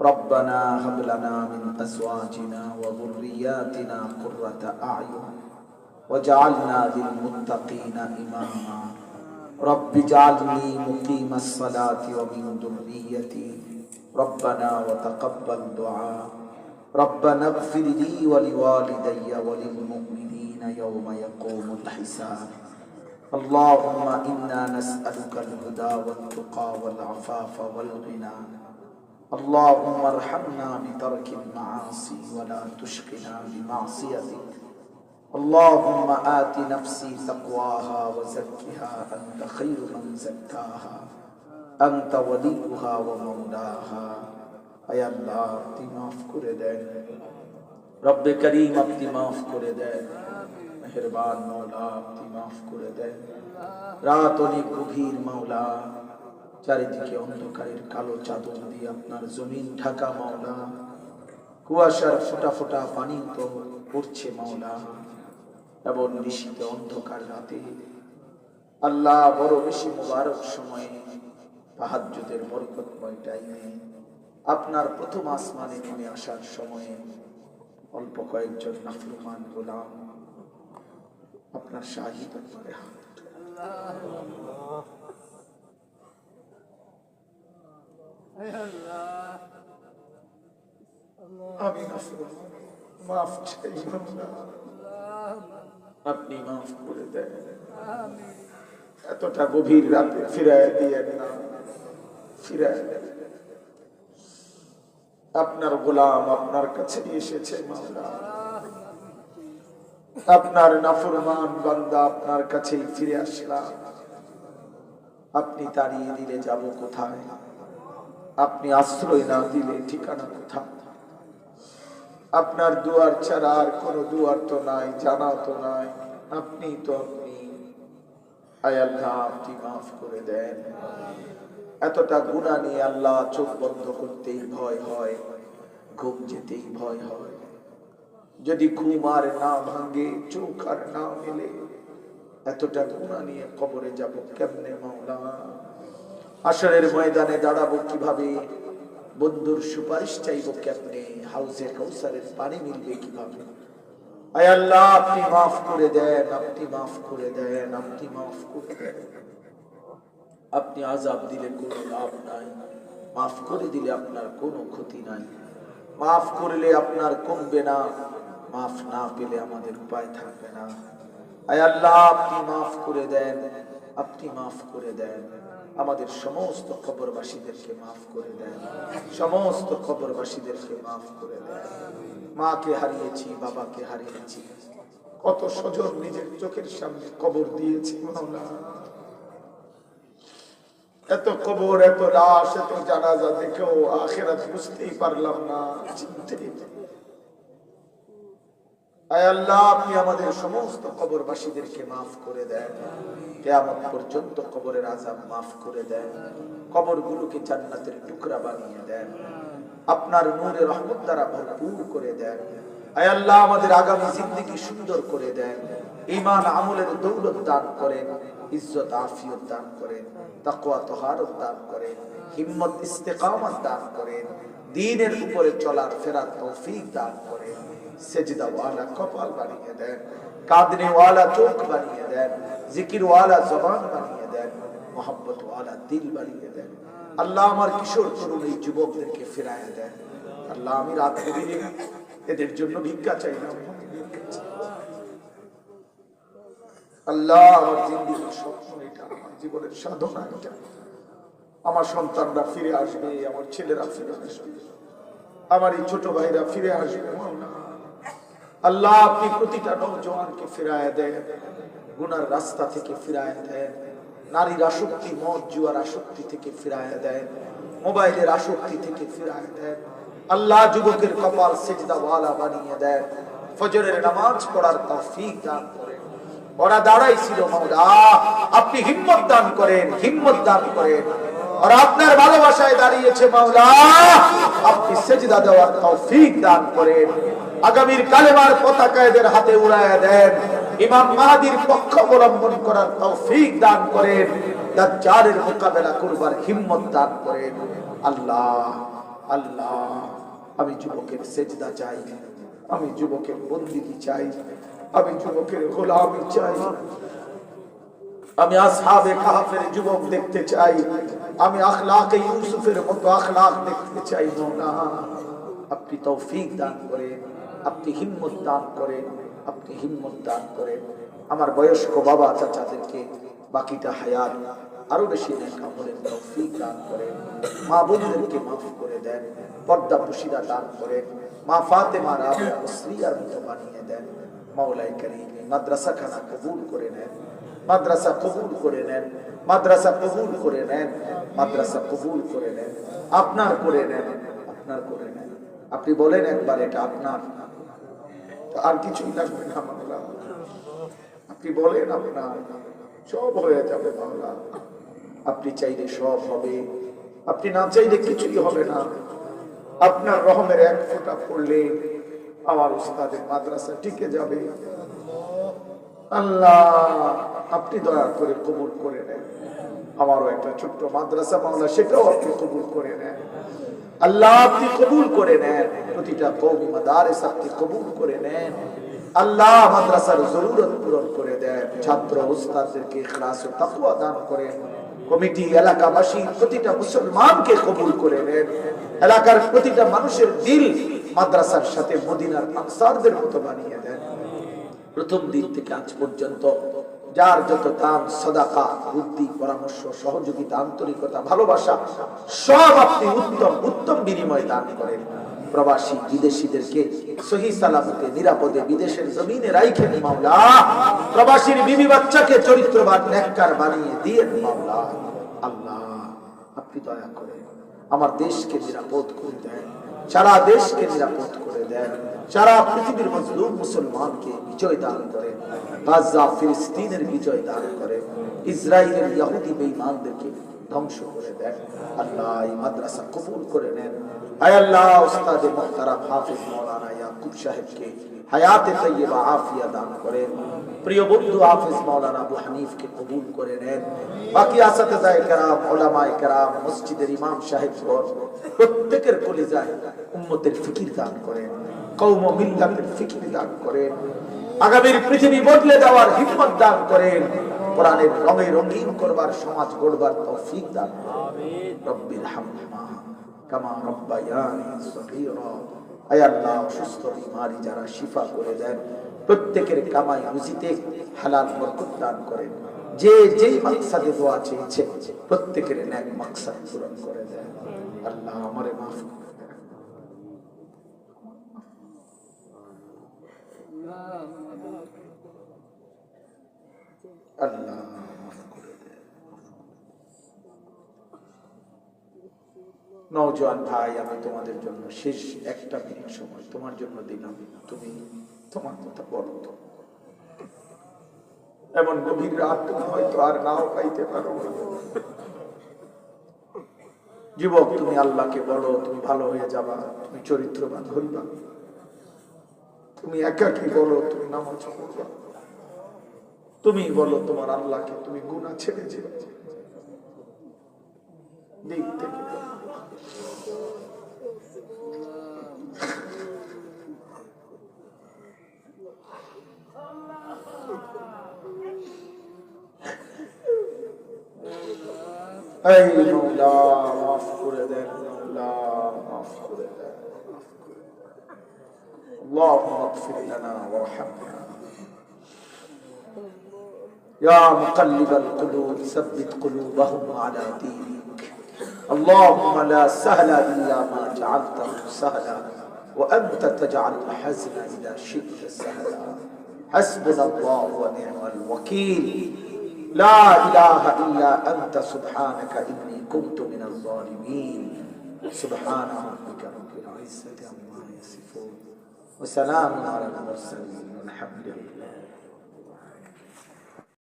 ربنا هب لنا من أزواجنا وذرياتنا قرة أعين وجعلنا للمتقين إماما. رب اجعلني مقيم الصلاة ومن ذريتي. ربنا وتقبل دعاء. ربنا اغفر لي ولوالدي وللمؤمنين يوم يقوم الحساب. اللهم إنا نسألك الهدى والتقى والعفاف والغنى. اللہم ارحمنا بترک المعاصی ولا تشکنا بمعصیتک اللہم آتی نفسی تقواہا وزکیہا انت خیر من زکاہا انت ولیوہا ومولاہا اے اللہ اپنی معاف کرے دیں رب کریم اپنی معاف کرے دیں مہربان مولا اپنی معاف کرے دیں رات و نکو بھیر مولا مولا. চারিদিকে অন্ধকারের কালো চাদর দিয়ে আপনার জমিন ঢাকা মাওলা কুয়াশার ফোটা ফোটা পানি তো পড়ছে মাওলা এবং নিশীতে অন্ধকার রাতে আল্লাহ বড় বেশি মুবারক সময়ে তাহাজ্জুদের বরকতময় টাইমে আপনার প্রথম আসমানে নেমে আসার সময়ে অল্প কয়েকজন নাফরমান গোলাম আপনার শাহিদ হাত। আমি মাফ চাই আপনি মাফ করে দেন। এতটা গভীর রাতে ফিরায় দিয়েন না। ফিরায় দেন আপনার গোলাম আপনার কাছে এসেছে আপনার নাফরমান বান্দা আপনার কাছেই ফিরে আসলাম। আপনি তাড়িয়ে দিলে যাব কোথায়? আপনি আশ্রয় না দিলে ঠিকানা কোথা আপনার দুয়ার ছাড়া আর কোনো দুয়ার তো নাই, জানা তো নাই। আপনি তো আপনি। আল্লাহ, আপনি মাফ করে দেন। এতটা গুণা নিয়ে আল্লাহ চোখ বন্ধ করতেই ভয় হয়, ঘুম যেতেই ভয় হয়। যদি ঘুম আর না ভাঙে, চোখ আর না মেলে, এতটা গুণা নিয়ে কবরে যাব কেমনে মাওলা? আসরের ময়দানে দাঁড়াবো কীভাবে? বন্ধুর সুপারিশ চাইব কেমনে? হাউসে কৌসারের পানি মিলবে কীভাবে? আপনি মাফ করে দেন, আপনি মাফ করে দেন, আপনি মাফ করে দেন। আপনি আজাব দিলে কোনো লাভ নাই, মাফ করে দিলে আপনার কোনো ক্ষতি নাই। মাফ করলে আপনার কমবে না, মাফ না পেলে আমাদের উপায় থাকবে না। আয় আল্লাহ, আপনি মাফ করে দেন, আপনি মাফ করে দেন। আমাদের সমস্ত খবরবাসীদেরকে মাফ করে দেন। সমস্ত খবরবাসীদেরকে মাফ করে দেন। মাকে হারিয়েছি, বাবাকে হারিয়েছি। কত স্বজন নিজের চোখের সামনে কবর দিয়েছি এত কবর, এত লাশ, এত জানাজা দেখেও আখেরাত বুঝতেই পারলাম না, চিনতেই আপনি আমাদের সমস্ত মাফ করে দেন। পর্যন্ত মাফ করে দেন। জান্নাতের টুকরা বানিয়ে দেন। আপনার নূরে রহমত দ্বারা ভরপুর করে দেন। আল্লাহ, আমাদের আগামী জিন্দগি সুন্দর করে দেন। ইমান আমলের দৌলত দান করেন, ইজ্জত আফিয়ত দান করেন, তাকওয়া তহারত দান করেন, হিম্মত ইস্তেকামত দান করেন, দিনের উপরে চলার ফেরার তৌফিক দান করেন। সেজদা ওয়ালা কপাল বানিয়ে দেন কাঁদনে ওয়ালা চোখ বানিয়ে দেন জিকির ওয়ালা জবান বানিয়ে দেন মোহাম্মত ওয়ালা দিল বানিয়ে দেন। আল্লাহ আমার কিশোর তরুণ এই যুবকদেরকে দেন। আল্লাহ আমি রাত এদের জন্য ভিক্ষা চাই না, আল্লাহ আমার জিন্দিগির স্বপ্ন এটা, আমার জীবনের সাধনা এটা। আমার সন্তানরা ফিরে আসবে, আমার ছেলেরা ফিরে আসবে। আমার এই ছোট ভাইরা ফিরে আসবে। আল্লাহ আপনি প্রতিটা নৌজওয়ানকে ফিরায় দেন, গুনার রাস্তা থেকে ফিরায় দেন, নারীর আসক্তি, মদ, জুয়ার আসক্তি থেকে ফিরায় দেন, মোবাইলের আসক্তি থেকে ফিরায় দেন, আল্লাহ যুবকের কপাল সেজদা ওয়ালা বানিয়ে দেন, ফজরের নামাজ পড়ার তৌফিক দান করেন। ওরা দাঁড়াইছিল মাওলা আপনি হিম্মত দান করেন, হিম্মত দান করেন। আর আপনার ভালোবাসায় দাঁড়িয়েছে মাওলা আপনি সেজদা দেওয়ার তৌফিক দান করেন। আগামীর কালেমার পতাকা এদের হাতে উড়ায় দেন। ইমাম মাহাদির পক্ষ অবলম্বন করার তৌফিক দান করেন। দাজ্জালের মোকাবেলা করবার হিম্মত দান করেন। আল্লাহ আল্লাহ, আমি যুবকের সেজদা চাই, আমি যুবকের বন্দিগি চাই, আমি যুবকের গোলামি চাই। আমি আসহাবে কাহাফের যুবক দেখতে চাই। আমি আখলাকে ইউসুফের মতো আখলাক দেখতে চাই না আপনি তৌফিক দান করেন। আপনি হিম্মত দান করেন, আপনি হিম্মত দান করেন। আমার বয়স্ক বাবা চাচাদেরকে বাকিটা হায়াত আরও বেশি নেক আমলের তৌফিক দান করেন। মা বোনদেরকে মাফ করে দেন, পর্দা পুশিদা দান করেন। মা ফাতেমা, রাবিয়া মুসলিয়ার মতো বানিয়ে দেন। মাওলাই করিম মাদ্রাসা খানা কবুল করে নেন। মাদ্রাসা কবুল করে নেন। মাদ্রাসা কবুল করে নেন। মাদ্রাসা কবুল করে নেন। আপনার করে নেন, আপনার করে নেন। আপনি বলেন একবার, এটা আপনার। আর কিছুই লাগবে না মামলা আপনি বলেন আপনার, সব হয়ে যাবে বাংলা। আপনি চাইলে সব হবে, আপনি না চাইলে কিছুই হবে না। আপনার রহমের এক ফোঁটা পড়লে আমার উস্তাদের মাদ্রাসা টিকে যাবে। আল্লাহ, আপনি দয়া করে কবুল করে নেন। আমারও একটা ছোট্ট মাদ্রাসা মামলা সেটাও আপনি কবুল করে নেন। আল্লাহ আপনি কবুল করে নেন। প্রতিটা কৌমি মাদারেস আপনি কবুল করে নেন। আল্লাহ মাদ্রাসার জরুরত পূরণ করে দেন। ছাত্র উস্তাদদেরকে ইখলাস ও তাকওয়া দান করেন। কমিটি এলাকাবাসী প্রতিটা মুসলমানকে কবুল করে নেন। এলাকার প্রতিটা মানুষের দিল মাদ্রাসার সাথে মদিনার আনসারদের মতো বানিয়ে দেন। প্রথম দিন থেকে আজ পর্যন্ত যার যত দান সদাকা, বুদ্ধি, পরামর্শ, সহযোগিতা, আন্তরিকতা, ভালোবাসা, সব আপনি উত্তম উত্তম বিনিময় দান করেন। প্রবাসী বিদেশিদেরকে সহি সালামতে, নিরাপদে বিদেশের জমিনে রাইখেন মাওলা। প্রবাসীর বিবি বাচ্চাকে চরিত্রবান নেককার বানিয়ে দিয়ে মাওলা। আল্লাহ, আপনি দয়া করেন, আমার দেশকে নিরাপদ করে দেন। সারা দেশকে নিরাপদ করে দেন। সারা পৃথিবীর মজলুম মুসলমানকে বিজয় দান করে। গাজা, ফিলিস্তিনের বিজয় দান করে। ইসরায়েলের ইহুদি বেঈমানদেরকে ধ্বংস করে দেন। আল্লাহ এই মাদ্রাসা কবুল করে নেন। আয় আল্লাহ, উস্তাদে মুহতারাম হাফিজ মাওলানা ইয়াকুব সাহেবকে হায়াতে তৈয়বা আফিয়া দান করেন। প্রিয় বন্ধু হাফিজ মাওলানা আবু হানিফকে কবুল করে নেন। বাকি আসাতেজায়ে কেরাম ওলামায়ে কেরাম, মসজিদের ইমাম সাহেব প্রত্যেকের কলিজায় উম্মতের ফিকির দান করেন। কৌম মিল্লাতের ফিকির দান করেন। আগামীর পৃথিবী বদলে দেওয়ার হিম্মত দান করেন। কোরআনের রঙে রঙিন করবার সমাজ গড়বার তৌফিক দান করেন। রব্বির কামা রব্বায়ানি সগীরা। আয় আল্লাহ অসুস্থ বিমারি যারা শিফা করে দেন প্রত্যেকের কামাই রুজিতে হালাল বরকত দান করেন। যে যেই মাকসাদে দোয়া চেয়েছে প্রত্যেকের ন্যাক মাকসাদ পূরণ করে দেন। আল্লাহ আমারে মাফ করে দেন। আল্লাহ ভাই আমি তোমাদের জন্য শেষ একটা মিনিট সময় তোমার জন্য দিলাম তুমি তোমার কথা বলো এমন গভীর রাত তুমি হয়তো আর নাও পাইতে পারো যুবক তুমি আল্লাহকে বলো তুমি ভালো হয়ে যাবা তুমি চরিত্রবান হইবা তুমি একাকি বলো তুমি নামাজ পড়বা তুমি বলো তোমার আল্লাহকে তুমি গুণা ছেড়ে যাবে দিক থেকে বলো। এই মৌলা মাফ করে দেন মৌলা মাফ করে দেন মাফ করে দেন। اللهم اغفر لنا وارحمنا يا مقلب القلوب ثبت قلوبهم على دينك. اللهم لا سهل إلا ما جعلته سهلا وأنت تجعل الحزن إذا شئت سهلا. حسبنا الله ونعم الوكيل. لا إله إلا أنت سبحانك إني كنت من الظالمين. سبحان ربك رب العزة عما يصفون. وسلام على المرسلين والحمد لله.